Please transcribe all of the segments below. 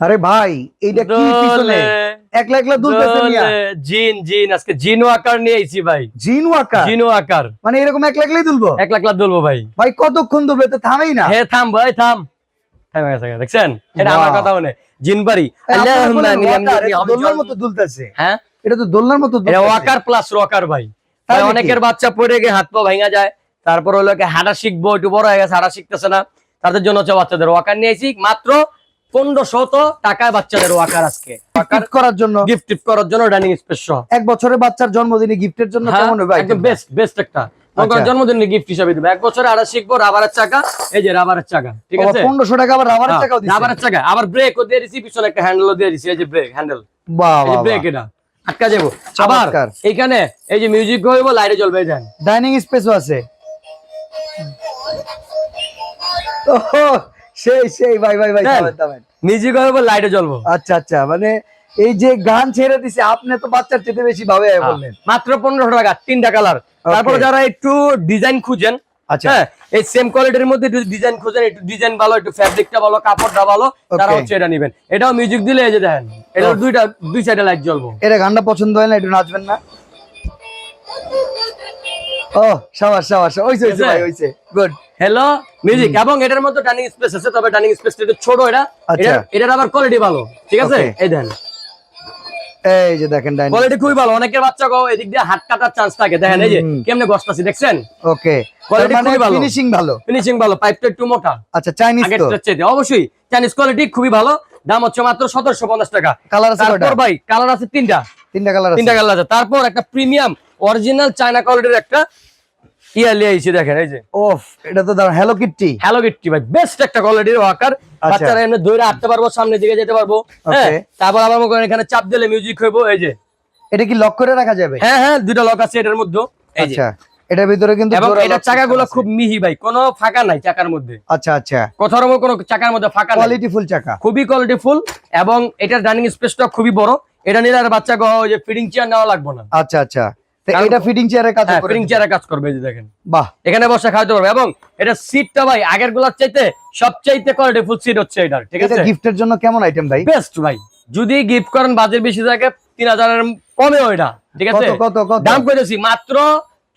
আরে ভাই এইটা কি পিছনে? একলা একলা দুলতেছে মিয়া দোলে, জিন জিন আজকে জিনু আকার নিয়ে আইছি ভাই। জিন ওয়াকা জিনু আকার মানে এরকম একলা একলাই দুলবো? এক লাখ লাখ দুলবো ভাই। ভাই কতক্ষণ দুলবে তো থামেই না। হে থাম ভাই থাম। থাম গেছে, দেখছেন? এটা আমার কথা মনে। জিনবাড়ি এই আপনারা বলেন ওয়াকার, এটা দোলনার মতো দুলতেছে। হ্যাঁ? এটা তো দোলনার মতো এটা ওয়াকার প্লাস রকার ভাই। তাই অনেকের বাচ্চা পড়ে গিয়ে হাত পা ভাঙা যায়। তারপর হলো কি হাঁটা শিখব একটু বড় হয়ে গেছে হাঁটা শিখতেছে না। তাদের জন্য হচ্ছে বাচ্চাদের ওয়াকার নিয়েছি মাত্র পনেরো শত টাকায় বাচ্চাদের ওয়াকার আজকে। করার জন্য? গিফট টিপ করার জন্য ডাইনিং স্পেস সহ। এক বছরের বাচ্চার জন্মদিনে গিফটের জন্য কেমন হবে একদম বেস্ট বেস্ট একটা। আচ্ছা। গিফট হিসাবে দেবে। এক বছরে শিখব রাবারের চাকা এই যে রাবারের চাকা ঠিক আছে? পনেরোশো টাকা আবার রাবারের হ্যাঁ, রাবারের চাকা। আবার ব্রেকও দিয়ে দিছি পিছনে একটা হ্যান্ডেলও দিয়ে দিছি এই যে ব্রেক হ্যান্ডেল ব্রেক এটা। আটকা যাব। আবার এইখানে এই যে মিউজিক হইব লাইটে জ্বলবে দেন ডাইনিং স্পেসও আছে। সেই সেই ভাই ভাই ভাই। মিউজিক হইব লাইটে জ্বলবো। আচ্ছা আচ্ছা মানে এই যে গান ছেড়ে দিছে আপনি তো বাচ্চার চেতে বেশি ভাবে বললেন। মাত্র পনেরোশো টাকা তিনটা কালার তারপরে যারা একটু ডিজাইন খুঁজেন আচ্ছা। হ্যাঁ এই সেম কোয়ালিটির মধ্যে একটু ডিজাইন খুঁজেন একটু ডিজাইন ভালো একটু ফ্যাব্রিকটা ভালো কাপড়টা ভালো তারা Okay. হচ্ছে এটা নেবেন। এটাও মিউজিক দিলে এই যে দেখেন এটা. দুইটা দুই সাইডে লাইট জ্বলবো। এটা গানটা পছন্দ হয় না একটু নাচবেন না। ও সাবাস সাবাস ওইছে ওইছে ভাই ওইছে গুড হ্যালো মিউজিক এবং এটার মধ্যে ডাইনিং স্পেস আছে তবে ডাইনিং স্পেসটা একটু ছোট এটা। আচ্ছা। এটার- আবার কোয়ালিটি ভালো ঠিক আছে? এই দেন। এই যে দেখেন ডাইনিং কোয়ালিটি খুবই ভালো। অনেকের বাচ্চা গো এদিক দিয়ে হাত কাটার চান্স থাকে। দেখেন এই যে কেমনে গসতাছি দেখছেন? ওকে মানে খুবই ভালো। ফিনিশিং ভালো। ফিনিশিং ভালো পাইপটা একটু মোটা। আচ্ছা চাইনিজ তো। চেয়ে অবশ্যই চাইনিজ কোয়ালিটি খুবই ভালো। দাম হচ্ছে মাত্র সতেরোশো পঞ্চাশ টাকা। কালার আছে তারপর ভাই কালার আছে তিনটা। তিনটা কালার আছে। তিনটা কালার আছে। তারপর একটা প্রিমিয়াম অরিজিনাল চায়না কোয়ালিটির একটা আইছি দেখেন এই যে। ওফ এটা তো দাঁড়ান হ্যালো কিট্টি হ্যালো ভাই বেস্ট একটা কোয়ালিটির ওয়াকার আচ্ছা। বাচ্চারা এমনি দৌড়ে হাঁটতে পারব সামনে দিকে যেতে পারব হ্যাঁ? তারপর আবার মনে এখানে চাপ দিলে মিউজিক হইব এই যে। এটা কি লক করে রাখা যাবে? হ্যাঁ হ্যাঁ দুইটা লক আছে এটার মধ্যে এই যে। আচ্ছা এটার ভিতরে কিন্তু এটা চাকাগুলো খুব মিহি ভাই কোনো ফাঁকা নাই চাকার মধ্যে। আচ্ছা আচ্ছা। কোথাও কোনো চাকার মধ্যে ফাঁকা কোয়ালিটি ফুল চাকা। খুবই কোয়ালিটি ফুল এবং এটার ডাইনিং স্পেসটা খুবই বড়। এটা নিলে আর বাচ্চা ওই যে ফিডিং চেয়ার নেওয়া লাগবে না। আচ্ছা আচ্ছা। এটা ফিটিং চেয়ারের কাজ হ্যাঁ করে ফিডিং কাজ করবে এই দেখেন। বাহ। এখানে বসে খাওয়াতে পারবে এবং এটা সিটটা ভাই আগেরগুলার চাইতে সবচাইতে কোয়ালিটি ফুল সিট হচ্ছে এটা ঠিক আছে? গিফটের জন্য কেমন আইটেম ভাই? বেস্ট ভাই। যদি গিফট করেন বাজেট বেশি থাকে তিন হাজারের কমেও এটা ঠিক আছে? কত কত কত? দাম করেছি মাত্র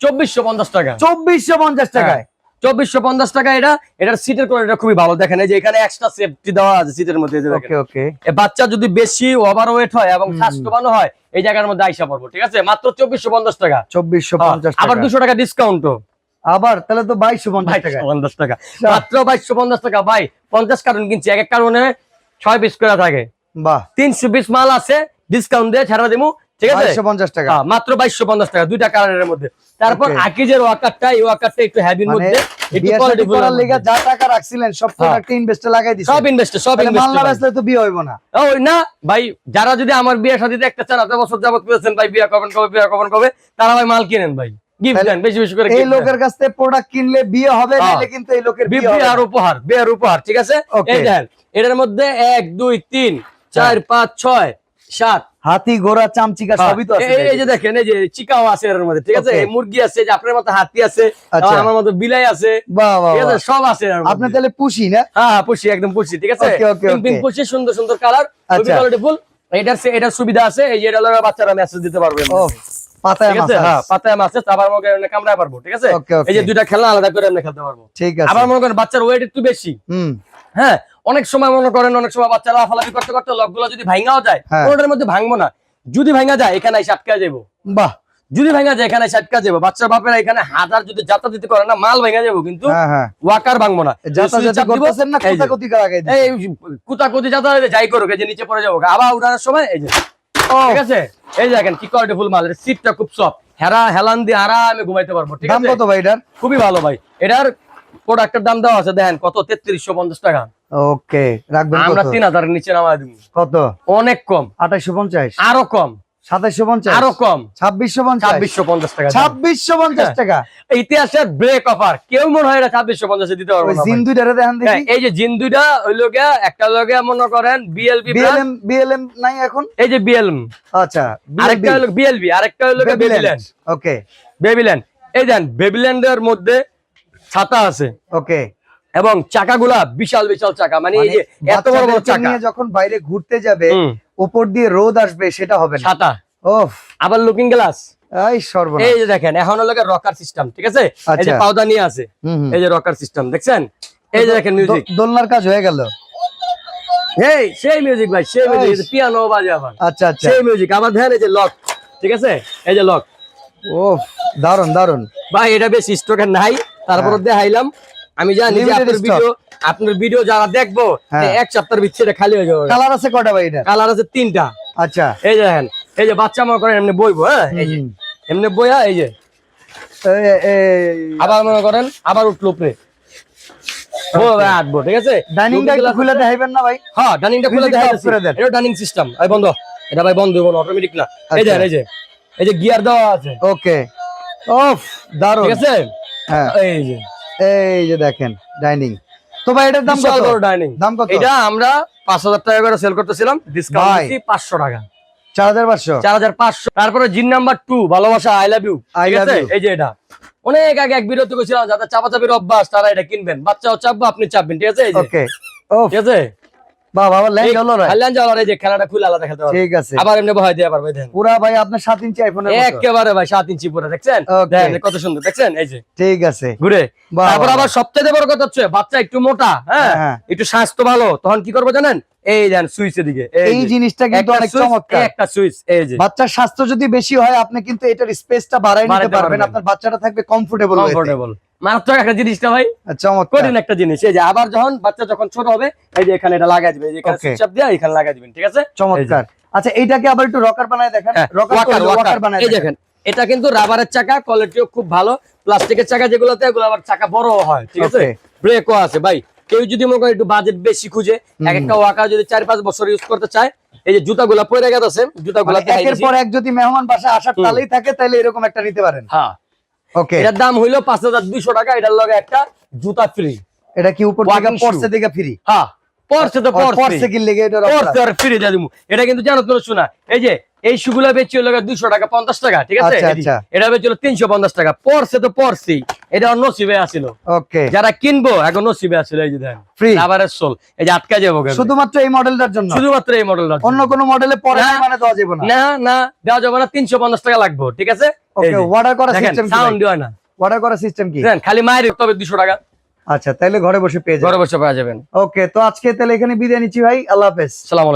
চব্বিশশো পঞ্চাশ টাকা। চব্বিশশো পঞ্চাশ টাকায়? চব্বিশশো পঞ্চাশ টাকা এটা। এটার সিটের কোয়ালিটি খুবই ভালো। দেখেন এই যে এখানে এক্সট্রা সেফটি দেওয়া আছে সিটের মধ্যে। ওকে ওকে বাচ্চা যদি বেশি ওভার ওয়েট হয় এবং স্বাস্থ্যবান হয় এই জায়গার মধ্যে আইসা পড়ব ঠিক আছে? মাত্র চব্বিশশো পঞ্চাশ টাকা। চব্বিশশো হ্যাঁ, পঞ্চাশ আবার দুশো টাকা ডিসকাউন্টও আবার? তাহলে তো বাইশশো পঞ্চাশ টাকা। পঞ্চাশ টাকা। মাত্র বাইশশো পঞ্চাশ টাকা। ভাই পঞ্চাশ কার্টুন কিনছি। এক এক কারণে ছয় পিস করে থাকে। বাহ। তিনশো পিস মাল আছে ডিসকাউন্ট দিয়ে ছাড়া দিমু। ঠিক আছে? টাকা। হ্যাঁ, মাত্র টাকা দুইটা কালারের মধ্যে। তারপর. আকিজের ওয়াকারটা এই ওয়াকারটা একটু মানে মধ্যে একটু কোয়ালিটি করার লেগে যা টাকা রাখছিলেন সব প্রোডাক্ট ইনভেস্টে লাগাই দিছেন সব ইনভেস্ট সব তাহলে মাল না তো বিয়ে হইব না। ওই না ভাই যারা যদি আমার বিয়ে শাদী দেখতে চান এত বছর যাবত করেছেন ভাই বিয়ে কখন কবে বিয়ে কখন কবে তারা ভাই মাল কিনেন ভাই। গিফট দেন বেশি বেশি করে এই লোকের কাছ থেকে প্রোডাক্ট কিনলে বিয়ে হবে হ্যাঁ। নাহলে কিন্তু এই লোকের বিয়ে হবে না। উপহার বিয়ার উপহার ঠিক আছে? এই দেখেন এটার মধ্যে এক দুই তিন চার পাঁচ ছয় সাত হাতি ঘোড়া চামচিকা সবই তো আছে এই- যে দেখেন এই যে চিকাও আছে এর মধ্যে ঠিক আছে? মুরগি আছে যে আপনার মতো হাতি আছে আচ্ছা। আমার মতো বিলাই আছে বাহ বাহ ঠিক আছে? সব আছে আপনি তাহলে পুষি না? হ্যাঁ হ্যাঁ পুষি একদম পুষি ঠিক আছে? পিঙ্ক পুষি সুন্দর সুন্দর কালার খুবই আচ্ছা। কোয়ালিটিফুল এটার সে- এটার সুবিধা আছে এই যে এটা বাচ্চারা মেসেজ দিতে পারবে। পাতায় মাছ হ্যাঁ পাতায় মাছ আছে আবার মনে করেন কামড়ায় পারব ঠিক আছে. এই যে দুইটা খেলনা আলাদা করে আমরা খেলতে পারব। ঠিক আছে। আবার মনে করেন বাচ্চার ওয়েট একটু বেশি। হুম। হ্যাঁ অনেক সময় মনে করেন অনেক সময় বাচ্চারা লাফালাফি করতে করতে লকগুলো যদি ভাঙাও যায় হ্যাঁ। কোনোটার মধ্যে ভাঙবো না। যদি ভাঙা যায় এখানে এসে আটকা যাব বাহ। যদি ভাঙা যায় এখানে এসে আটকা যাব বাচ্চার বাপেরা এখানে হাজার যদি যাতা দিতে করে না মাল ভাঙা যাব কিন্তু হ্যাঁ হ্যাঁ। ওয়াকার ভাঙবো না। কুতাকুতি যাতা যাই করুক যে নিচে পড়ে যাব। আবার উঠানোর সময় এই যে। ঠিক আছে? এই দেখেন কি কোয়ালিটি ফুল মাল সিটটা খুব সফট হেরা হেলান দিয়ে আরামে ঘুমাইতে পারব ঠিক আছে? কত ভাই এটার? খুবই ভালো ভাই। এটার প্রোডাক্টের দাম দেওয়া আছে দেখেন কত? তেত্রিশশো পঞ্চাশ টাকা। ওকে রাখবেন আমরা তিন হাজারের নিচে নামাই দিব। কত? অনেক কম। আঠাইশো পঞ্চাশ। আরও কম। সাতাইশো পঞ্চাশ? আরও কম। ছাব্বিশশো পঞ্চাশ? ছাব্বিশশো পঞ্চাশ টাকা ছাব্বিশশো পঞ্চাশ হ্যাঁ। টাকা? ইতিহাসের ব্রেক অফার কেউ মনে হয় ছাব্বিশশো পঞ্চাশে দিতে পারব। জিন দেখান হ্যাঁ, এই যে জিন দুইটা একটা মনে করেন বিএলএম বিএলএম নাই এখন? এই যে বিএলএম আচ্ছা আরেকটা হলো বিএলবি আরেকটা হলো বেবিল্যান্ড ওকে বেবিল্যান্ড এই দেন বেবিল্যান্ডের মধ্যে ছাতা আছে। ওকে। এবং চাকাগুলা বিশাল বিশাল চাকা। মানে এই যে এত বড় বড় চাকা। নিয়ে যখন বাইরে ঘুরতে যাবে উপর দিয়ে রোদ আসবে সেটা হবে না। ছাতা। ওফ। আবার লুকিং গ্লাস এই সর্বনাশ। এই যে দেখেন এখন হলো রকার সিস্টেম ঠিক আছে? এই যে আচ্ছা। নিয়ে আছে। এই যে রকার সিস্টেম দেখছেন? এই যে দেখেন মিউজিক দোলনার কাজ হয়ে গেল। এই সেই মিউজিক ভাই সেই মিউজিক পিয়ানো বাজে আবার। আচ্ছা আচ্ছা। সেই মিউজিক আবার ধ্যান এই যে লক ঠিক আছে? এই যে লক ওফ দারুণ দারুণ ভাই এটা বেশ স্টকের নাই। তারপর দেখাইলাম। আমি জানি যে হ্যাঁ। আপনার ভিডিও আপনার ভিডিও যারা দেখব হ্যাঁ। এক সপ্তাহের ভিতরে খালি হয়ে যাবে। কালার আছে কটা ভাই কালার আছে তিনটা। আচ্ছা। এই যে দেখেন এই যে বাচ্চা মনে করেন এমনি বইবো হ্যাঁ? এই যে হুম। এমনি বইয়া এই যে। আবার মনে করেন আবার উঠল উপরে। আটবো ঠিক আছে? ডাইনিংটা খুলে দেখাইবেন না ভাই? হ্যাঁ ডাইনিংটা খুলে। এটা ডাইনিং সিস্টেম এই বন্ধ। এটা ভাই বন্ধ হইব অটোমেটিক না। এই আচ্ছা। যে এই যে এই যে গিয়ার দেওয়া আছে। ওকে দারুণ ঠিক আছে? হ্যাঁ। এই যে। এই যে দেখেন ডাইনিং তো ভাই এটার দাম কত? ডাইনিং দাম কত? এটা আমরা পাঁচ হাজার টাকা করে সেল করতেছিলাম। ডিসকাউন্ট দিচ্ছি টাকা। তারপরে জিন নাম্বার টু ভালোবাসা আই লাভ ইউ love এই যে এটা। অনেক আগে এক বিরতি করেছিলাম যাদের চাপাচাপির অভ্যাস তারা এটা কিনবেন। বাচ্চাও চাপবো আপনি চাপবেন। ঠিক আছে? এই যে। ওকে ঠিক আছে? বাবা ল্যান্ড হলো রে হাইল্যান্ড যাওয়ার এই যে খেলাটা খুলে আলাদা খেলতে পারবে। ঠিক আছে। আবার এমনি বহাই দিয়ে পারবে দেখেন পুরা ভাই আপনার সাত ইঞ্চি আইফোনের মতো। একেবারে ভাই সাত ইঞ্চি পুরো দেখছেন? দেখেন কত সুন্দর দেখছেন? এই যে। ঠিক আছে। ঘুরে। তারপর আবার সবচেয়ে বড় কথা হচ্ছে বাচ্চা একটু মোটা হ্যাঁ? হ্যাঁ। একটু স্বাস্থ্য ভালো তখন কি করব জানেন? এই দেন সুইচের দিকে এই জিনিসটা কিন্তু অনেক চমৎকার। একটা সুইচ এই যে। বাচ্চার স্বাস্থ্য যদি বেশি হয় আপনি কিন্তু এটার স্পেসটা বাড়াই নিতে পারবেন। আপনার বাচ্চাটা থাকবে কমফোর্টেবল কমফোর্টেবল মারাত্মক একটা জিনিসটা ভাই। চমৎকার। কঠিন একটা জিনিস। এই যে আবার যখন বাচ্চা যখন ছোট হবে এই যে এখানে এটা লাগাই দিবেন যে এখানে সুইচ দিয়ে এখানে লাগাই দিবেন ঠিক আছে? চমৎকার। আচ্ছা এইটাকে আবার একটু রকার বানায় দেখেন। হ্যাঁ, রকার। রকার বানায় এই দেখেন। এটা কিন্তু রাবারের চাকা কোয়ালিটিও খুব ভালো। প্লাস্টিকের চাকা যেগুলোতে এগুলো আবার চাকা বড় হয় ঠিক আছে? ব্রেকও আছে ভাই। কেউ যদি মনে করে একটু বাজেট বেশি খুঁজে এক একটা ওয়াকার যদি চার পাঁচ বছর ইউজ করতে চায় এই যে জুতাগুলা পরে গেছে জুতাগুলা মানে একের পর এক যদি মেহমান বাসা আসার। তালেই থাকে তাহলে এরকম একটা নিতে পারেন। হ্যাঁ। ওকে এটার দাম হইল পাঁচ হাজার দুইশো টাকা এটার লগে একটা জুতা ফ্রি এটা কি উপর থেকে। পড়ছে দিকে ফ্রি হ্যাঁ। পড়ছে তো পড়ছে কি লেগে এটা পড়ছে আর ফ্রি দিয়ে এটা কিন্তু জানো শোনা এই যে এই শুগুলা বেচি হলো দুইশো টাকা পঞ্চাশ টাকা ঠিক আছে? আচ্ছা, আচ্ছা। এটা বেচি হলো তিনশো পঞ্চাশ টাকা। পড়ছে তো এটা অন্য আসিল। ওকে যারা কিনবো এখন নসিবে আসিল এই যে Free। রাবারের সোল এই যে আটকা যাব শুধুমাত্র এই মডেলটার জন্য? শুধুমাত্র এই মডেলটা অন্য কোনো মডেলে পরে। মানে দেওয়া যাবে না। না না দেওয়া যাবে না। তিনশো পঞ্চাশ টাকা লাগবে ঠিক আছে? ওকে অর্ডার করা সিস্টেম কি সাউন্ড হয় না। অর্ডার করা সিস্টেম কি? খালি মায়ের তবে টাকা। আচ্ছা তাহলে ঘরে বসে পেয়ে ঘরে বসে পাওয়া যাবেন। ওকে তো আজকে তাহলে এখানে বিদায় নিচ্ছি ভাই আল্লাহ হাফেজ। সালাম